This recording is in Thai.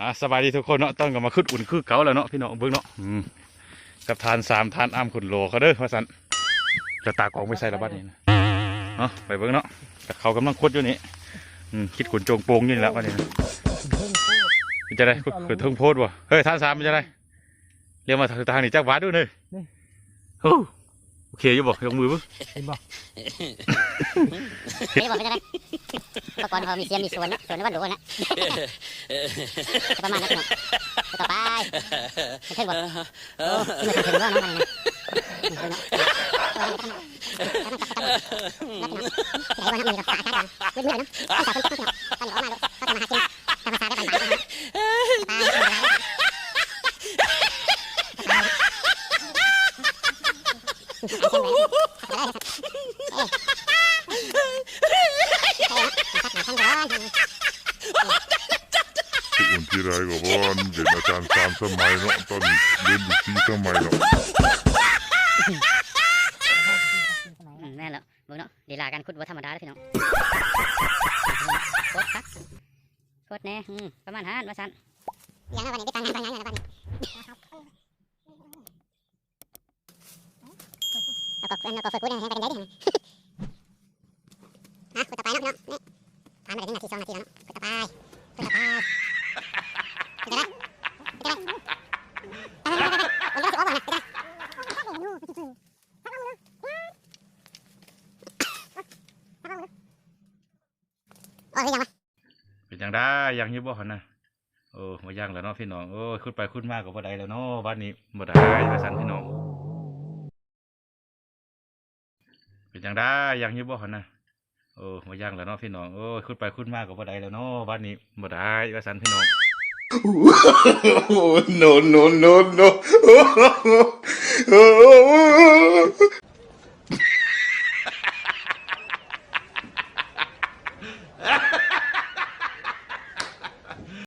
อ่าสบายดีทุกคนเนาะต้องกลับมาขึ้นอุ่นคือเก่าแล้วเนาะพี่น้องเบิ่งเนาะอืมกับทานสามทานอ้ามขุนโลเขาเด้อว่าสันจะตากองไปใส่ละบัดนี้นะเนาะไปเบิ่งเนาะแต่เขากำลังคดอยู่นี่อืมคิดขุนโจงโปงอยู่นี่แล้วบัดนี้นะมันจะได้ขุนเทิงโพดบ่เฮ้ยทานสามมันจะได้เรียกมาทางนี้จักบาทด้วยเนยโอ้ โอเคอยู่บ่ยกมือบ่เห็นบ่เฮ้ยบอกไม่ได้เมื่อก่อนเขามีเสียมมีสวนนะสวนในบ้านหลวงนะจะประมาณนั้นเนาะต่อไปเพิ่งบอกโอ้ที่มันถึงว่าน้องมันนะเนาะแล้วมันมันมีกับสายกันเรื่อยๆนะสาวคนต้องต้องออกมาลูกเขาจะมาหากินทำภาษาได้บ้านๆนะไปไป อุ่นที่ไรก็เพราะว่าเด็กอาจารย์สามสมัยเนาะตอนนี้เรียนอยู่สี่สมัยเนาะแม่นแล้วเบิ่งเนาะลีลาการขุดบ่ธรรมดาเด้อพี่น้องโคตรคักโคตรแน่อืมประมาณ5ว่าซั่นยังวันนี้ได้ตังค์ตังค์ยังวันนี้แล้ว ก็อันก็ฝึกกูได้ให้ไปกันได้ดิฮะฝึกต่อไปเนาะพี่น้องนี่ผ่านมาได้หนึ่าทีสองนาทีแล้วเนาะฝึกต่อไปกต่อไปกได้ฝึได้จะไปยังไงเป็นยังได้ยังยืบบ่หันนะโอ้มาย่างแล้วเนาะพี่น้องโอ้ขึ้นไปขึ้นมากกว่าบ่ได้แล้วเนาะบ้านนี้บ่ได้ไปสั่นพี่น้อง เป็นยังได้ยังอยี่บ่หนนะโอ้มายังแล้วเนาะพี่น้องโอ้ยขึ้นไปขึ้นมากกับ่ได้แล้วเนาะบ้านนี้บ่ได้ว่าสันพี่น้อง no no no no